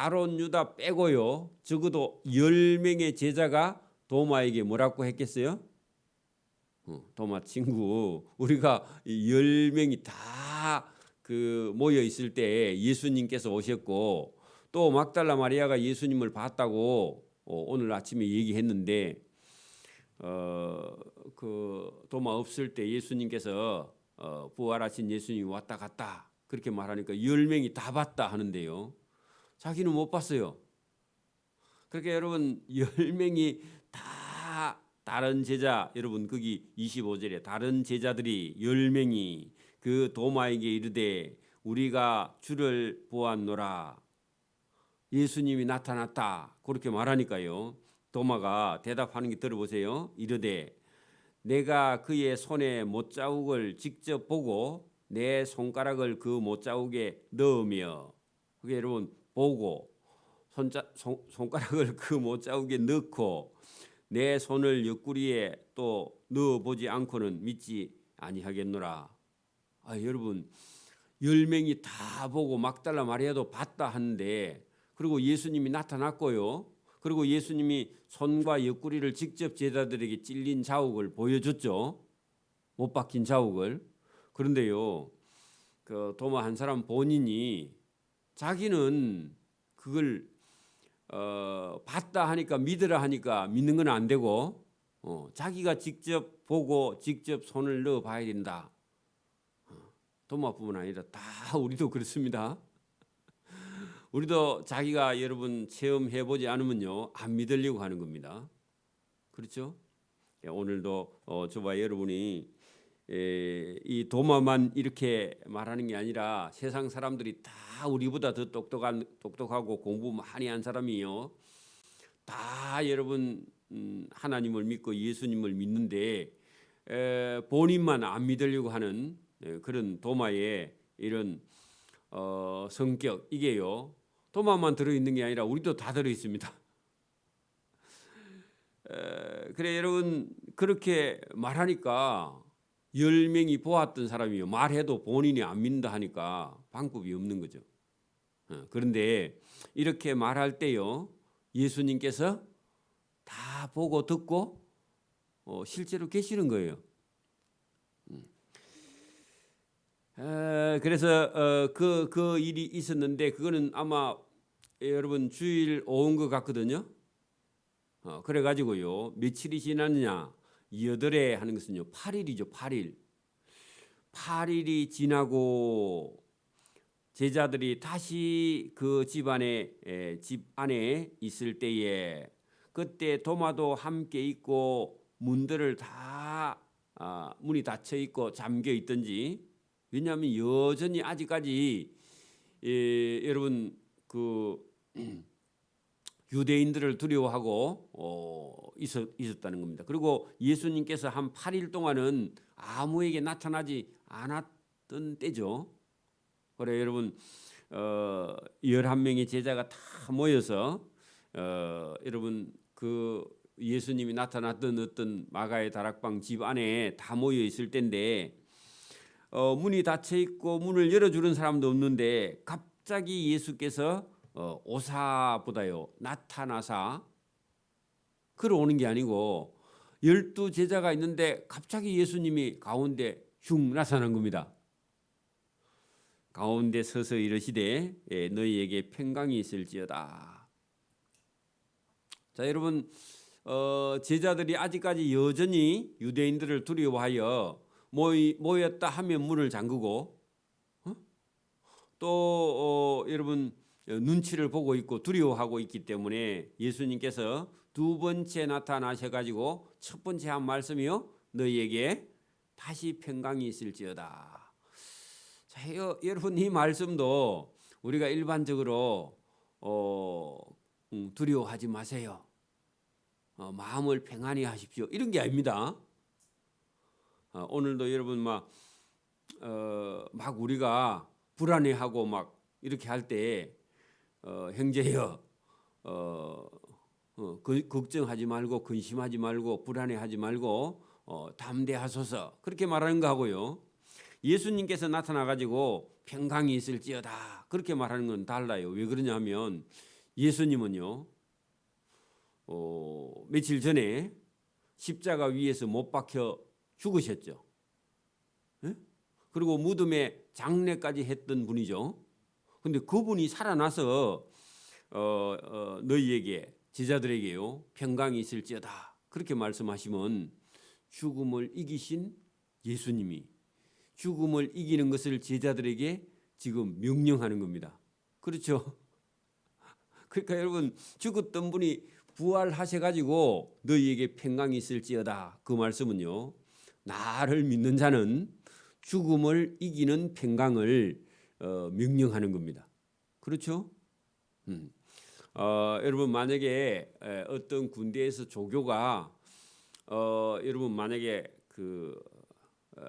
아론 유다 빼고요. 적어도 10명의 제자가 도마에게 뭐라고 했겠어요? 어, 도마 친구 우리가 이 10명이 다 그 모여 있을 때 예수님께서 오셨고 또 막달라 마리아가 예수님을 봤다고 어, 오늘 아침에 얘기했는데 어 그 도마 없을 때 예수님께서 어, 부활하신 예수님이 왔다 갔다 그렇게 말하니까 10명이 다 봤다 하는데요. 자기는 못 봤어요. 그렇게 여러분 10명이 다 다른 제자 여러분 거기 25절에 다른 제자들이 10명이 그 도마에게 이르되 우리가 주를 보았노라. 예수님이 나타났다. 그렇게 말하니까요. 도마가 대답하는 게 들어보세요. 이르되 내가 그의 손에 못자국을 직접 보고 내 손가락을 그 못자국에 넣으며 그게 여러분 보고 손자, 손, 손가락을 그 못자국에 넣고 내 손을 옆구리에 또 넣어보지 않고는 믿지 아니하겠노라. 아, 여러분 열 명이 다 보고 막달라 마리아도 봤다 하는데 그리고 예수님이 나타났고요. 그리고 예수님이 손과 옆구리를 직접 제자들에게 찔린 자국을 보여줬죠. 못 박힌 자국을. 그런데요, 그 도마 한 사람 본인이 자기는 그걸 어, 봤다 하니까 믿으라 하니까 믿는 건 안 되고 어, 자기가 직접 보고 직접 손을 넣어 봐야 된다. 어, 도마뿐만 아니라 다 우리도 그렇습니다. 우리도 자기가 여러분 체험해 보지 않으면요 안 믿으려고 하는 겁니다. 그렇죠? 예, 오늘도 어, 저와 여러분이 에, 이 도마만 이렇게 말하는 게 아니라 세상 사람들이 다 우리보다 더 똑똑한 똑똑하고 공부 많이 한 사람이요. 다 여러분 음, 하나님을 믿고 예수님을 믿는데 에, 본인만 안 믿으려고 하는 에, 그런 도마의 이런 어, 성격 이게요. 도마만 들어 있는 게 아니라 우리도 다 들어 있습니다. 에, 그래 여러분 그렇게 말하니까 열 명이 보았던 사람이요 말해도 본인이 안 믿는다 하니까 방법이 없는 거죠. 어, 그런데 이렇게 말할 때요 예수님께서 다 보고 듣고 어, 실제로 계시는 거예요. 음. 에, 그래서 그그 그 일이 있었는데 그거는 아마 여러분 주일 오은 것 같거든요. 어, 그래 가지고요 며칠이 지났느냐 여덟에 하는 것은요. 8일이죠 8일. 8일이 지나고 제자들이 다시 그 집안에 에, 집 안에 있을 때에 그때 도마도 함께 있고 문들을 다 아, 문이 닫혀 있고 잠겨 있든지. 왜냐하면 여전히 아직까지 예, 여러분 그 유대인들을 두려워하고 어, 있었, 있었다는 겁니다. 그리고 예수님께서 한 8일 동안은 아무에게 나타나지 않았던 때죠. 그래 여러분 어, 11명의 제자가 다 모여서 어, 여러분 그 예수님이 나타났던 어떤 마가의 다락방 집 안에 다 모여 있을 때인데 어, 문이 닫혀 있고 문을 열어 주는 사람도 없는데 갑자기 예수께서 어, 오사보다요 나타나사 걸어오는 게 아니고 열두 제자가 있는데 갑자기 예수님이 가운데 흉 나타난 겁니다. 가운데 서서 이르시되 예, 너희에게 평강이 있을지어다. 자 여러분 어, 제자들이 아직까지 여전히 유대인들을 두려워하여 모이, 모였다 하면 문을 잠그고 어? 또 어, 여러분 눈치를 보고 있고 두려워하고 있기 때문에 예수님께서 두 번째 나타나셔 가지고 첫 번째 한 말씀이요 너희에게 다시 평강이 있을지어다. 자, 여, 여러분 이 말씀도 우리가 일반적으로 어, 음, 두려워하지 마세요. 어, 마음을 평안히 하십시오. 이런 게 아닙니다. 어, 오늘도 여러분 막, 어, 막 우리가 불안해하고 막 이렇게 할 때 어, 형제여 어, 어, 그, 걱정하지 말고 근심하지 말고 불안해하지 말고 어, 담대하소서 그렇게 말하는 거하고요. 예수님께서 나타나 가지고 평강이 있을지어다 그렇게 말하는 건 달라요. 왜 그러냐면 예수님은요. 어, 며칠 전에 십자가 위에서 못 박혀 죽으셨죠. 예? 그리고 무덤에 장례까지 했던 분이죠. 근데 그분이 살아나서 어, 어, 너희에게 제자들에게요 평강이 있을지어다 그렇게 말씀하시면 죽음을 이기신 예수님이 죽음을 이기는 것을 제자들에게 지금 명령하는 겁니다. 그렇죠? 그러니까 여러분 죽었던 분이 부활하셔 가지고 너희에게 평강이 있을지어다 그 말씀은요 나를 믿는 자는 죽음을 이기는 평강을 어, 명령하는 겁니다. 그렇죠? 음. 어, 여러분 만약에 에, 어떤 군대에서 조교가 어, 여러분 만약에 그 어,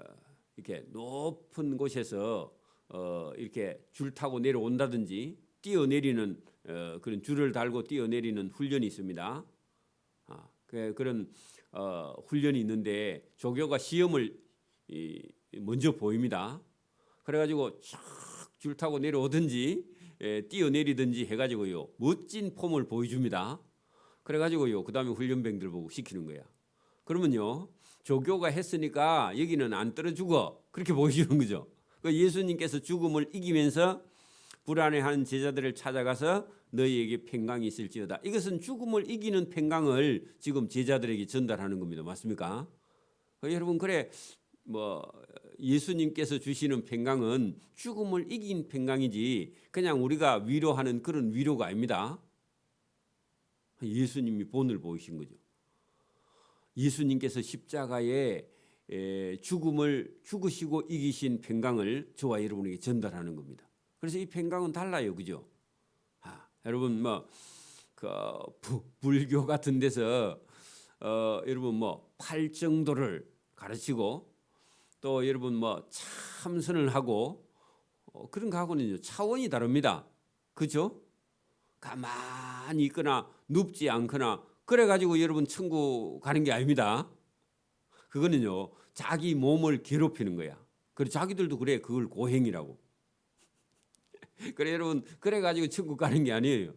이렇게 높은 곳에서 어, 이렇게 줄 타고 내려온다든지 뛰어내리는 어, 그런 줄을 달고 뛰어내리는 훈련이 있습니다. 아, 그, 그런 어, 훈련이 있는데 조교가 시험을 이, 먼저 보입니다. 그래가지고 촥 줄 타고 내려오든지 에, 뛰어내리든지 해가지고요 멋진 폼을 보여줍니다. 그래가지고요 그 다음에 훈련병들 보고 시키는 거야. 그러면요 조교가 했으니까 여기는 안 떨어 죽어 그렇게 보여주는 거죠. 그 예수님께서 죽음을 이기면서 불안해하는 제자들을 찾아가서 너희에게 평강이 있을지어다. 이것은 죽음을 이기는 평강을 지금 제자들에게 전달하는 겁니다. 맞습니까? 그 여러분 그래 뭐 예수님께서 주시는 평강은 죽음을 이긴 평강이지 그냥 우리가 위로하는 그런 위로가 아닙니다. 예수님이 본을 보이신 거죠. 예수님께서 십자가에 죽음을 죽으시고 이기신 평강을 저와 여러분에게 전달하는 겁니다. 그래서 이 평강은 달라요, 그죠? 아, 여러분 뭐 그 불교 같은 데서 어, 여러분 뭐 팔정도를 가르치고 또 여러분 뭐 참선을 하고 어, 그런 거하고는요 차원이 다릅니다. 그죠? 가만히 있거나 눕지 않거나 그래 가지고 여러분 천국 가는 게 아닙니다. 그거는요 자기 몸을 괴롭히는 거야. 그래 자기들도 그래 그걸 고행이라고. 그래 여러분 그래 가지고 천국 가는 게 아니에요.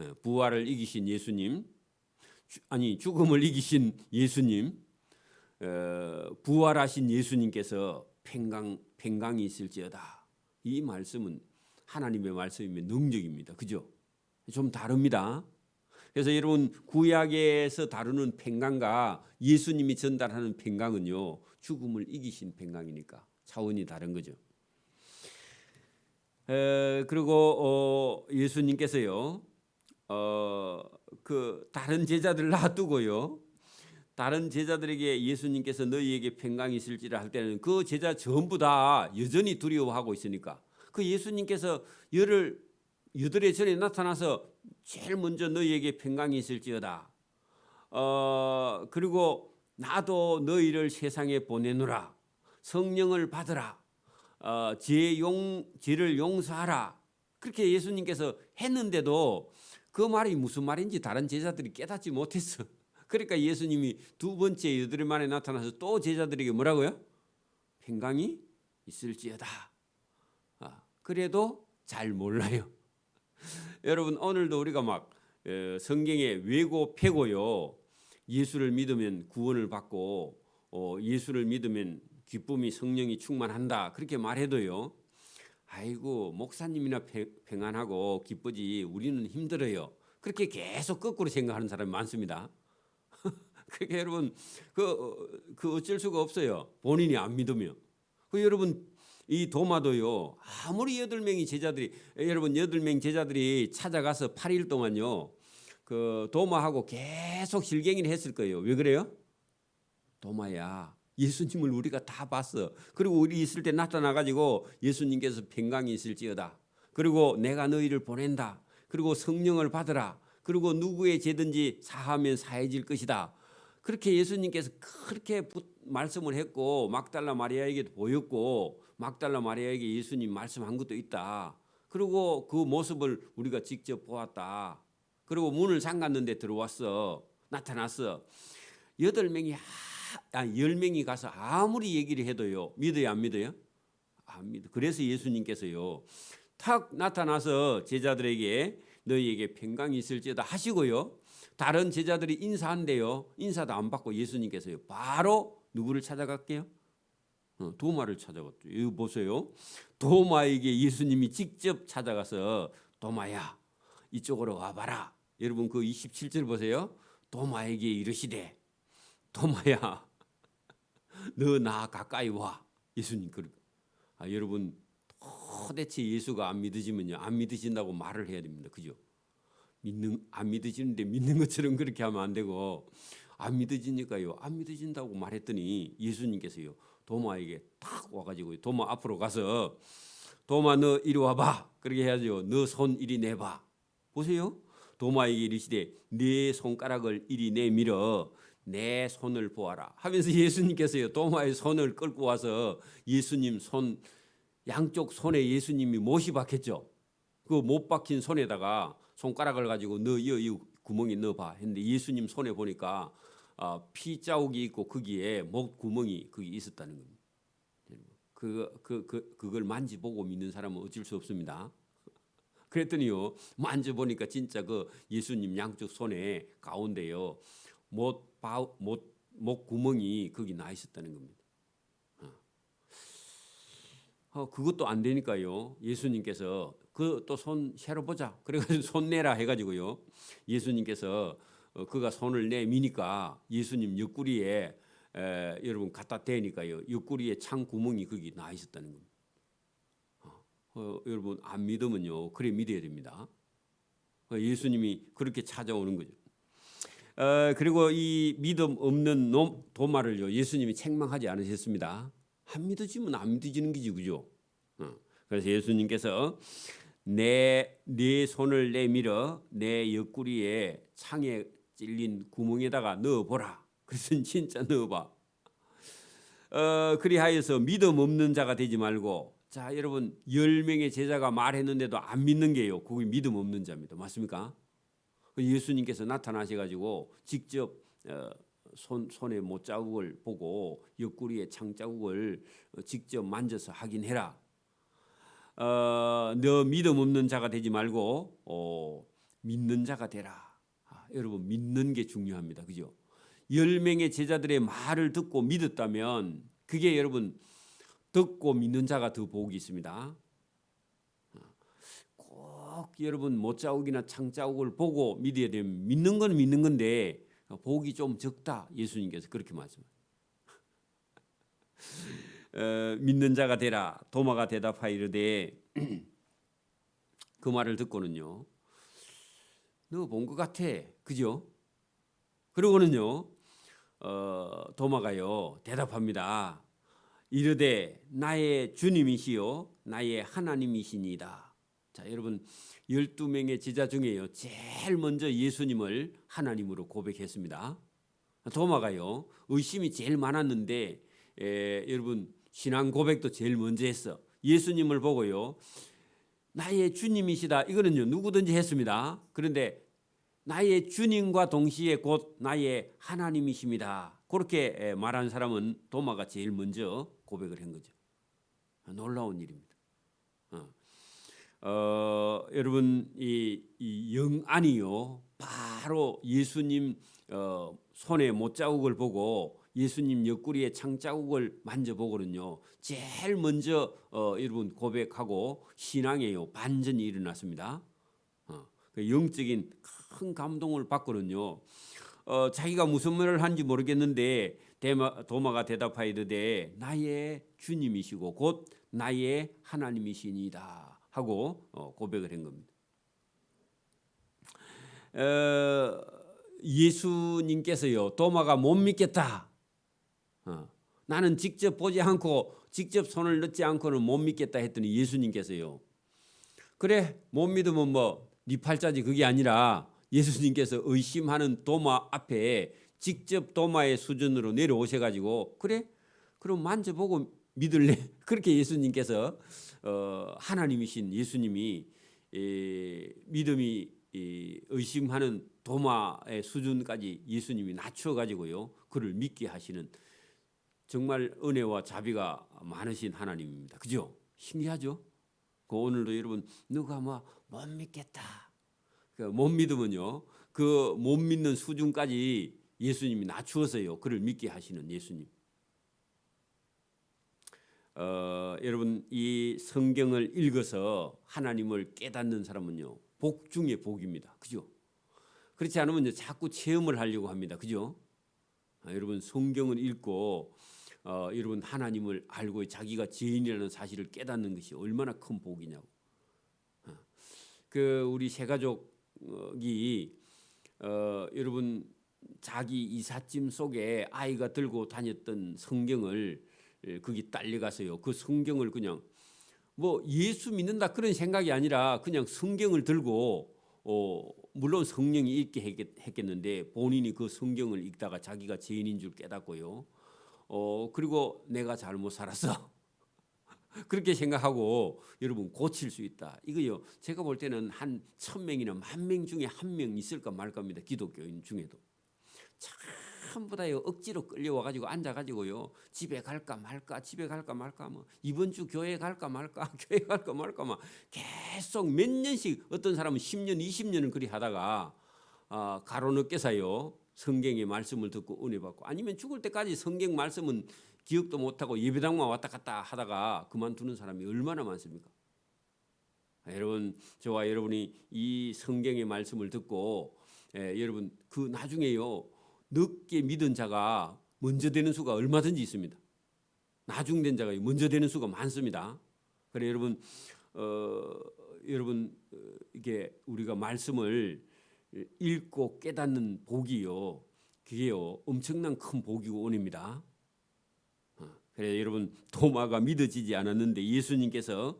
예, 부활을 이기신 예수님 아니 죽음을 이기신 예수님 어, 부활하신 예수님께서 평강 평강이 있을지어다. 이 말씀은 하나님의 말씀이면 능력입니다. 그죠? 좀 다릅니다. 그래서 여러분 구약에서 다루는 평강과 예수님이 전달하는 평강은요 죽음을 이기신 평강이니까 차원이 다른 거죠. 에, 그리고 어, 예수님께서요 어, 그 다른 제자들 놔두고요 다른 제자들에게 예수님께서 너희에게 평강이 있을지라 할 때는 그 제자 전부 다 여전히 두려워하고 있으니까 그 예수님께서 열을 여덟의 전에 나타나서 제일 먼저 너희에게 평강이 있을지어다. 어 그리고 나도 너희를 세상에 보내노라. 성령을 받으라. 어, 죄용 죄를 용서하라. 그렇게 예수님께서 했는데도 그 말이 무슨 말인지 다른 제자들이 깨닫지 못했어. 그러니까 예수님이 두 번째 여덟 만에 나타나서 또 제자들에게 뭐라고요? 평강이 있을지어다. 아, 그래도 잘 몰라요. 여러분 오늘도 우리가 막 어, 성경에 외고 패고요. 예수를 믿으면 구원을 받고 어, 예수를 믿으면 기쁨이 성령이 충만한다 그렇게 말해도요. 아이고 목사님이나 평안하고 기쁘지 우리는 힘들어요. 그렇게 계속 거꾸로 생각하는 사람이 많습니다. 그게 여러분 그, 그 어쩔 수가 없어요. 본인이 안 믿으면. 그 여러분 이 도마도요. 아무리 여덟 명이 제자들이 여러분 여덟 명 제자들이 찾아가서 8일 동안요. 그 도마하고 계속 실갱이를 했을 거예요. 왜 그래요? 도마야. 예수님을 우리가 다 봤어. 그리고 우리 있을 때 나타나 가지고 예수님께서 평강이 있을지어다. 그리고 내가 너희를 보낸다. 그리고 성령을 받으라. 그리고 누구의 죄든지 사하면 사해질 것이다. 그렇게 예수님께서 그렇게 말씀을 했고 막달라 마리아에게도 보였고 막달라 마리아에게 예수님 말씀한 것도 있다. 그리고 그 모습을 우리가 직접 보았다. 그리고 문을 잠갔는데 들어왔어. 나타났어. 여덟 명이 아, 열 명이 가서 아무리 얘기를 해도요. 믿어요, 안 믿어요? 안 믿어. 그래서 예수님께서요. 탁 나타나서 제자들에게 너희에게 평강이 있을지어다 하시고요. 다른 제자들이 인사한대요. 인사도 안 받고 예수님께서요. 바로 누구를 찾아갈게요? 어, 도마를 찾아갔죠. 이거 보세요. 도마에게 예수님이 직접 찾아가서 도마야 이쪽으로 와봐라. 여러분 그 27절 보세요. 도마에게 이르시되 도마야 너 나 가까이 와. 예수님 그 아, 여러분 도대체 예수가 안 믿어지면요 안 믿으신다고 말을 해야 됩니다. 그죠? 믿는 안 믿어지는데 믿는 것처럼 그렇게 하면 안 되고 안 믿어지니까요. 안 믿어진다고 말했더니 예수님께서요 도마에게 탁 와가지고 도마 앞으로 가서 도마 너 이리 와봐. 그렇게 해야죠. 너 손 이리 내봐. 보세요. 도마에게 이르시되 네 손가락을 이리 내밀어 내 손을 보아라. 하면서 예수님께서요 도마의 손을 끌고 와서 예수님 손 양쪽 손에 예수님이 못이 박혔죠. 그 못 박힌 손에다가 손가락을 가지고 너 이, 이 구멍에 넣어봐 했는데 예수님 손에 보니까 아, 피 자국이 있고 거기에 목 구멍이 거기 있었다는 겁니다. 그, 그, 그, 그걸 만지보고 믿는 사람은 어쩔 수 없습니다. 그랬더니요 만져보니까 진짜 그 예수님 양쪽 손에 가운데요 못, 바, 못, 목 구멍이 거기 나 있었다는 겁니다. 어, 그것도 안 되니까요. 예수님께서 그 또손 세러 보자. 그래가지고 손 내라 해가지고요. 예수님께서 어, 그가 손을 내미니까 예수님 옆구리에 에, 여러분 갖다 대니까요. 옆구리에 창 구멍이 거기 나 있었다는 겁니다. 어, 어, 여러분 안 믿으면요. 그래 믿어야 됩니다. 어, 예수님이 그렇게 찾아오는 거죠. 어, 그리고 이 믿음 없는 놈 도마를요. 예수님이 책망하지 않으셨습니다. 안 믿어지면 안 믿어지는 거지 그죠? 어. 그래서 예수님께서 내, 네 손을 내밀어 내 옆구리에 창에 찔린 구멍에다가 넣어보라. 그래서 진짜 넣어봐. 어, 그리하여서 믿음 없는 자가 되지 말고 자 여러분 열 명의 제자가 말했는데도 안 믿는 게요. 그게 믿음 없는 자입니다. 맞습니까? 그 예수님께서 나타나셔가지고 직접 어, 손 손에 못 자국을 보고 옆구리에 창 자국을 직접 만져서 확인해라. 어, 너 믿음 없는 자가 되지 말고 어, 믿는 자가 되라. 아, 여러분 믿는 게 중요합니다. 그죠? 열 명의 제자들의 말을 듣고 믿었다면 그게 여러분 듣고 믿는 자가 더 복이 있습니다. 꼭 여러분 못 자국이나 창 자국을 보고 믿어야 되면 믿는 건 믿는 건데 복이 좀 적다. 예수님께서 그렇게 말씀. 어, 믿는 자가 되라. 도마가 대답하이르되 그 말을 듣고는요. 너 본 것 같아. 그죠? 그러고는요. 어, 도마가요. 대답합니다. 이르되 나의 주님이시요 나의 하나님이시니다. 자, 여러분 12명의 제자 중에요. 제일 먼저 예수님을 하나님으로 고백했습니다. 도마가요. 의심이 제일 많았는데 에, 여러분 신앙 고백도 제일 먼저 했어. 예수님을 보고요. 나의 주님이시다. 이거는요. 누구든지 했습니다. 그런데 나의 주님과 동시에 곧 나의 하나님이십니다. 그렇게 말한 사람은 도마가 제일 먼저 고백을 한 거죠. 놀라운 일입니다. 어. 어, 여러분 이, 이 영안이요 바로 예수님 어, 손에 못 자국을 보고 예수님 옆구리에 창 자국을 만져보거든요. 제일 먼저 어, 여러분 고백하고 신앙에요 반전이 일어났습니다. 어, 그 영적인 큰 감동을 받거든요. 어, 자기가 무슨 말을 한지 모르겠는데 대마, 도마가 대답하이르되 나의 주님이시고 곧 나의 하나님이시니다. 하고 어, 고백을 한 겁니다. 어, 예수님께서요 도마가 못 믿겠다. 어, 나는 직접 보지 않고 직접 손을 넣지 않고는 못 믿겠다 했더니 예수님께서요. 그래 못 믿으면 뭐 네 팔자지 그게 아니라 예수님께서 의심하는 도마 앞에 직접 도마의 수준으로 내려오셔 가지고 그래? 그럼 만져보고 믿을래? 그렇게 예수님께서 어, 하나님이신 예수님이 에, 믿음이 이, 의심하는 도마의 수준까지 예수님이 낮춰 가지고요. 그를 믿게 하시는 정말 은혜와 자비가 많으신 하나님입니다. 그죠? 신기하죠? 그 오늘도 여러분 누가 뭐못 믿겠다. 그못 믿으면요. 그 못 믿는 수준까지 예수님이 낮추어서요. 그를 믿게 하시는 예수님. 어, 여러분 이 성경을 읽어서 하나님을 깨닫는 사람은요. 복 중에 복입니다. 그죠? 그렇지 않으면 이제 자꾸 체험을 하려고 합니다. 그죠? 아, 여러분 성경을 읽고 어, 여러분 하나님을 알고 자기가 죄인이라는 사실을 깨닫는 것이 얼마나 큰 복이냐고. 어, 그 우리 세 가족이 어, 여러분 자기 이삿짐 속에 아이가 들고 다녔던 성경을 예, 거기 딸려가서요. 그 성경을 그냥 뭐 예수 믿는다 그런 생각이 아니라 그냥 성경을 들고 어 물론 성령이 읽게 했겠- 했겠는데 본인이 그 성경을 읽다가 자기가 죄인인 줄 깨닫고요. 어 그리고 내가 잘못 살았어. 그렇게 생각하고 여러분 고칠 수 있다. 이거요. 제가 볼 때는 한 천 명이나 만 명 중에 한 명 있을까 말까입니다. 기독교인 중에도. 전부 다요 억지로 끌려와 가지고 앉아 가지고요 집에 갈까 말까 집에 갈까 말까 뭐 이번 주 교회 갈까 말까 교회 갈까 말까 막 계속 몇 년씩 어떤 사람은 10년 20년을 그리 하다가 아, 가로늦게서요 성경의 말씀을 듣고 은혜 받고 아니면 죽을 때까지 성경 말씀은 기억도 못하고 예배당만 왔다 갔다 하다가 그만두는 사람이 얼마나 많습니까? 아, 여러분 저와 여러분이 이 성경의 말씀을 듣고 예, 여러분 그 나중에요 늦게 믿은 자가 먼저 되는 수가 얼마든지 있습니다. 나중된 자가 먼저 되는 수가 많습니다. 그래 여러분 어, 여러분 어, 이게 우리가 말씀을 읽고 깨닫는 복이요 그게요 엄청난 큰 복이고 은혜입니다. 어, 그래 여러분 도마가 믿어지지 않았는데 예수님께서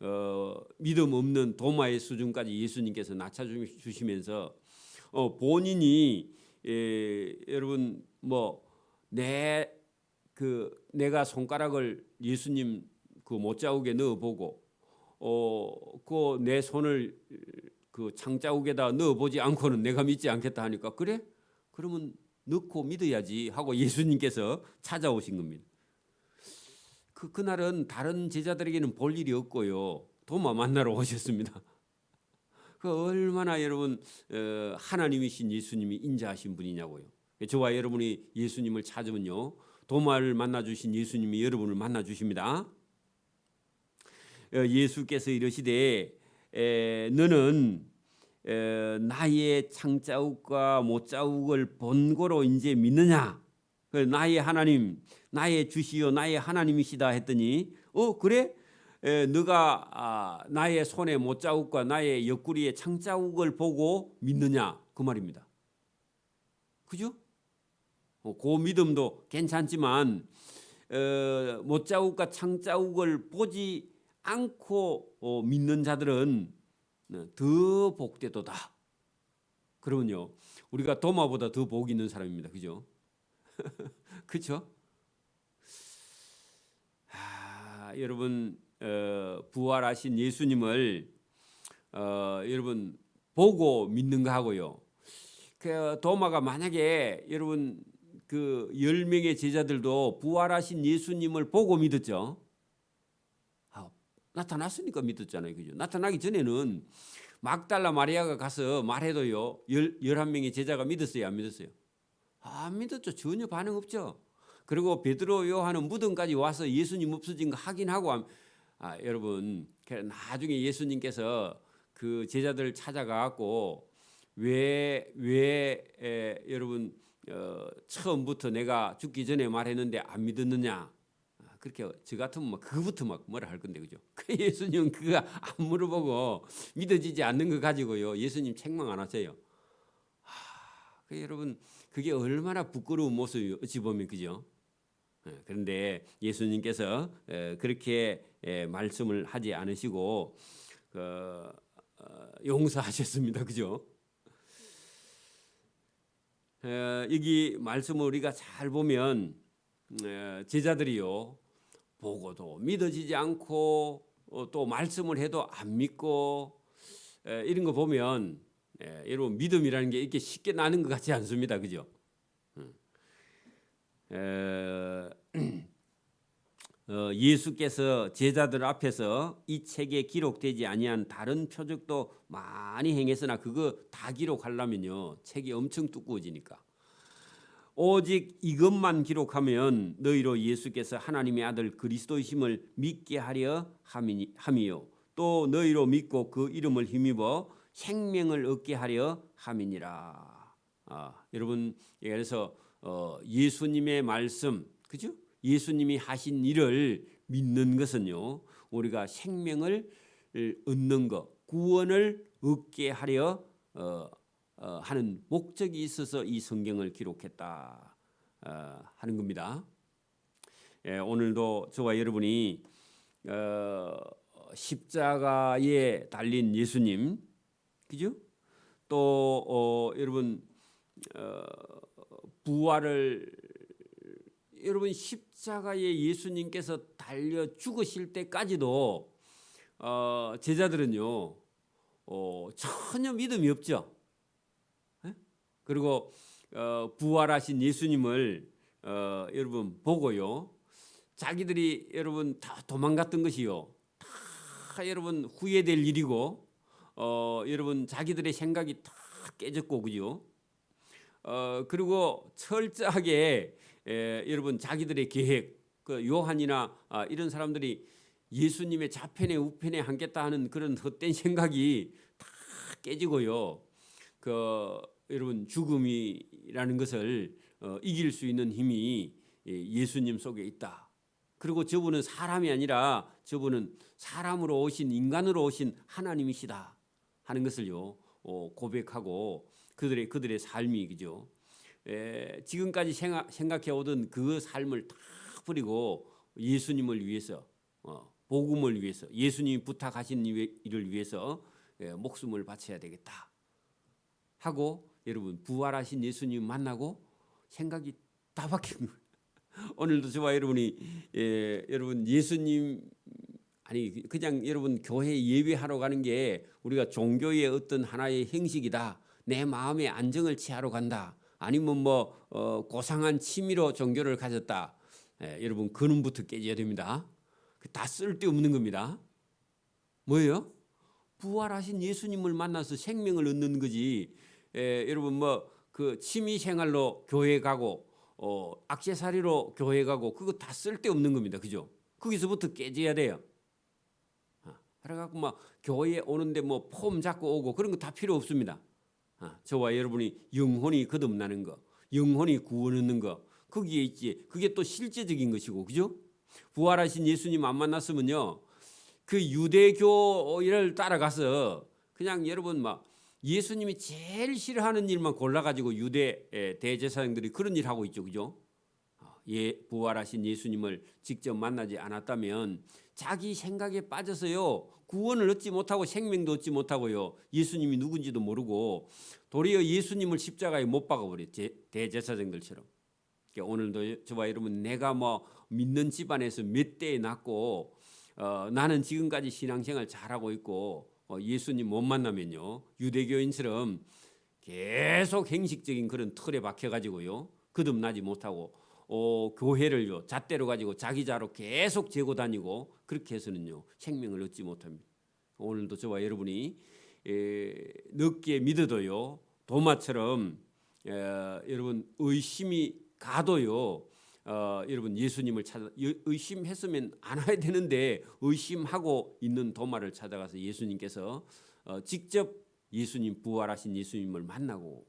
어, 믿음 없는 도마의 수준까지 예수님께서 낮춰 주시면서 어, 본인이 예, 여러분 뭐 내 그 내가 손가락을 예수님 그 못자국에 넣어보고 어그 내 손을 그 창자국에다 넣어보지 않고는 내가 믿지 않겠다 하니까 그래 그러면 넣고 믿어야지 하고 예수님께서 찾아오신 겁니다. 그 그날은 다른 제자들에게는 볼 일이 없고요 도마 만나러 오셨습니다. 그 얼마나 여러분 어, 하나님이신 예수님이 인자하신 분이냐고요. 저와 여러분이 예수님을 찾으면요 도마를 만나 주신 예수님이 여러분을 만나 주십니다. 어, 예수께서 이르시되 에, 너는 에, 나의 창자욱과 못자욱을 본고로 이제 믿느냐? 그 나의 하나님, 나의 주시요 나의 하나님이시다 했더니 어 그래? 에, 너가 아, 나의 손에 못자국과 나의 옆구리에 창자국을 보고 믿느냐 그 말입니다. 그죠? 어, 그 믿음도 괜찮지만 어, 못자국과 창자국을 보지 않고 어, 믿는 자들은 어, 더 복되도다. 그러면요, 우리가 도마보다 더복 있는 사람입니다. 그죠? 그죠? 아, 여러분 어, 부활하신 예수님을 어, 여러분 보고 믿는 거 하고요. 그 도마가 만약에 여러분 그 열 명의 제자들도 부활하신 예수님을 보고 믿었죠. 아, 나타났으니까 믿었잖아요, 그죠? 나타나기 전에는 막달라 마리아가 가서 말해도요, 열 열한 명의 제자가 믿었어요, 안 믿었어요? 안 믿었죠. 전혀 반응 없죠. 그리고 베드로 요한은 무덤까지 와서 예수님 없어진 거 확인하고 아, 여러분 나중에 예수님께서 그 제자들을 찾아가고 왜왜 여러분 어, 처음부터 내가 죽기 전에 말했는데 안 믿었느냐 아, 그렇게 저 같으면 막 그부터 막 뭐라 할 건데 그죠? 그 예수님 그거 안 물어보고 믿어지지 않는 거 가지고요 예수님 책망 안 하세요. 아, 그 여러분 그게 얼마나 부끄러운 모습이 어찌 보면 그죠? 예, 그런데 예수님께서 에, 그렇게 에, 말씀을 하지 않으시고 그, 어, 용서하셨습니다. 그죠? 에, 여기 말씀을 우리가 잘 보면 에, 제자들이요 보고도 믿어지지 않고 어, 또 말씀을 해도 안 믿고 에, 이런 거 보면 에, 여러분 믿음이라는 게 이렇게 쉽게 나는 것 같지 않습니다. 그죠? 에, 어, 예수께서 제자들 앞에서 이 책에 기록되지 아니한 다른 표적도 많이 행했으나 그거 다 기록하려면요 책이 엄청 두꺼워지니까 오직 이것만 기록하면 너희로 예수께서 하나님의 아들 그리스도이심을 믿게 하려 함이요 또 너희로 믿고 그 이름을 힘입어 생명을 얻게 하려 함이니라. 아, 여러분 그래서 어, 예수님의 말씀 그죠? 예수님이 하신 일을 믿는 것은요 우리가 생명을 얻는 것 구원을 얻게 하려 어, 어, 하는 목적이 있어서 이 성경을 기록했다 어, 하는 겁니다. 예, 오늘도 저와 여러분이 어, 십자가에 달린 예수님, 그죠? 또 어, 여러분 어, 부활을 여러분 십자가에 예수님께서 달려 죽으실 때까지도 어, 제자들은요 어, 전혀 믿음이 없죠. 예? 그리고 어, 부활하신 예수님을 어, 여러분 보고요. 자기들이 여러분 다 도망갔던 것이요. 다 여러분 후회될 일이고 어, 여러분 자기들의 생각이 다 깨졌고 그죠? 어, 그리고 철저하게 에, 여러분 자기들의 계획 그 요한이나 아, 이런 사람들이 예수님의 좌편에 우편에 앉겠다 하는 그런 헛된 생각이 다 깨지고요. 그 여러분 죽음이라는 것을 어, 이길 수 있는 힘이 예, 예수님 속에 있다. 그리고 저분은 사람이 아니라 저분은 사람으로 오신 인간으로 오신 하나님이시다 하는 것을요 어, 고백하고 그들의 그들의 삶이 그죠. 에, 지금까지 생각, 생각해 오던 그 삶을 다 버리고 예수님을 위해서 어, 복음을 위해서 예수님이 부탁하신 일을 위해서 예, 목숨을 바쳐야 되겠다 하고 여러분 부활하신 예수님 만나고 생각이 다 바뀐 거예요. 오늘도 저와 여러분이 예, 여러분 예수님 아니 그냥 여러분 교회 예배하러 가는 게 우리가 종교의 어떤 하나의 형식이다. 내 마음의 안정을 취하러 간다. 아니면 뭐 어, 고상한 취미로 종교를 가졌다. 예, 여러분 근원부터 깨져야 됩니다. 그다 쓸데없는 겁니다. 뭐예요? 부활하신 예수님을 만나서 생명을 얻는 거지. 에, 여러분 뭐 그 취미 생활로 교회 가고 어, 악세사리로 교회 가고 그거 다 쓸데없는 겁니다. 그죠? 거기서부터 깨져야 돼요. 아, 그래갖고 막 교회에 오는데 뭐 폼 잡고 오고 그런 거 다 필요 없습니다. 아, 저와 여러분이 영혼이 거듭나는 거, 영혼이 구원 얻는 거 거기에 있지. 그게 또 실제적인 것이고, 그죠? 부활하신 예수님 안 만났으면요, 그 유대교를 따라가서 그냥 여러분 막 예수님이 제일 싫어하는 일만 골라가지고 유대 에, 대제사장들이 그런 일 하고 있죠, 그죠? 어, 예, 부활하신 예수님을 직접 만나지 않았다면 자기 생각에 빠져서요 구원을 얻지 못하고 생명도 얻지 못하고요 예수님이 누군지도 모르고 도리어 예수님을 십자가에 못 박아버렸지 대제사장들처럼. 그러니까 오늘도 저와 여러분 내가 뭐 믿는 집안에서 몇 대에 낳고 어, 나는 지금까지 신앙생활 잘하고 있고 어, 예수님 못 만나면요 유대교인처럼 계속 행식적인 그런 틀에 박혀가지고요 거듭나지 못하고 어, 교회를요 잣대로 가지고 자기 자로 계속 재고 다니고 그렇게 해서는요 생명을 얻지 못합니다. 오늘도 저와 여러분이 에, 늦게 믿어도요 도마처럼 에, 여러분 의심이 가도요 어, 여러분 예수님을 찾아 의- 의심했으면 안 와야 되는데 의심하고 있는 도마를 찾아가서 예수님께서 어, 직접 예수님 부활하신 예수님을 만나고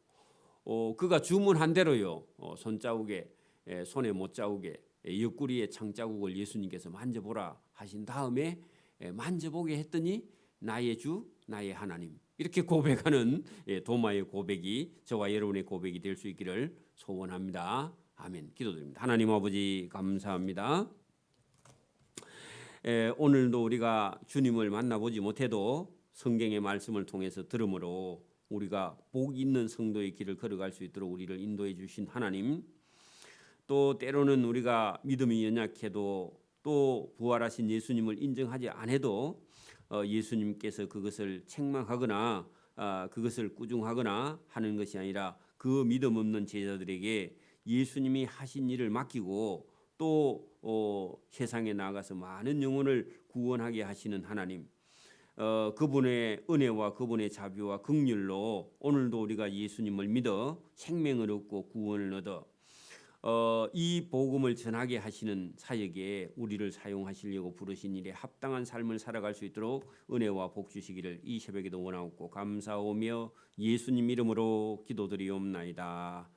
어, 그가 주문한 대로요 어, 손자국에 에, 손에 못 자국에 에, 옆구리에 창자국을 예수님께서 만져보라 하신 다음에 에, 만져보게 했더니 나의 주 나의 하나님 이렇게 고백하는 예, 도마의 고백이 저와 여러분의 고백이 될 수 있기를 소원합니다. 아멘. 기도드립니다. 하나님 아버지 감사합니다. 에, 오늘도 우리가 주님을 만나보지 못해도 성경의 말씀을 통해서 들음으로 우리가 복 있는 성도의 길을 걸어갈 수 있도록 우리를 인도해 주신 하나님 또 때로는 우리가 믿음이 연약해도 또 부활하신 예수님을 인정하지 않아도 어, 예수님께서 그것을 책망하거나 아, 그것을 꾸중하거나 하는 것이 아니라 그 믿음 없는 제자들에게 예수님이 하신 일을 맡기고 또 어, 세상에 나가서 많은 영혼을 구원하게 하시는 하나님. 어, 그분의 은혜와 그분의 자비와 긍휼로 오늘도 우리가 예수님을 믿어 생명을 얻고 구원을 얻어 어, 이 복음을 전하게 하시는 사역에 우리를 사용하시려고 부르신 일에 합당한 삶을 살아갈 수 있도록 은혜와 복 주시기를 이 새벽에도 원하옵고 감사오며 예수님 이름으로 기도드리옵나이다.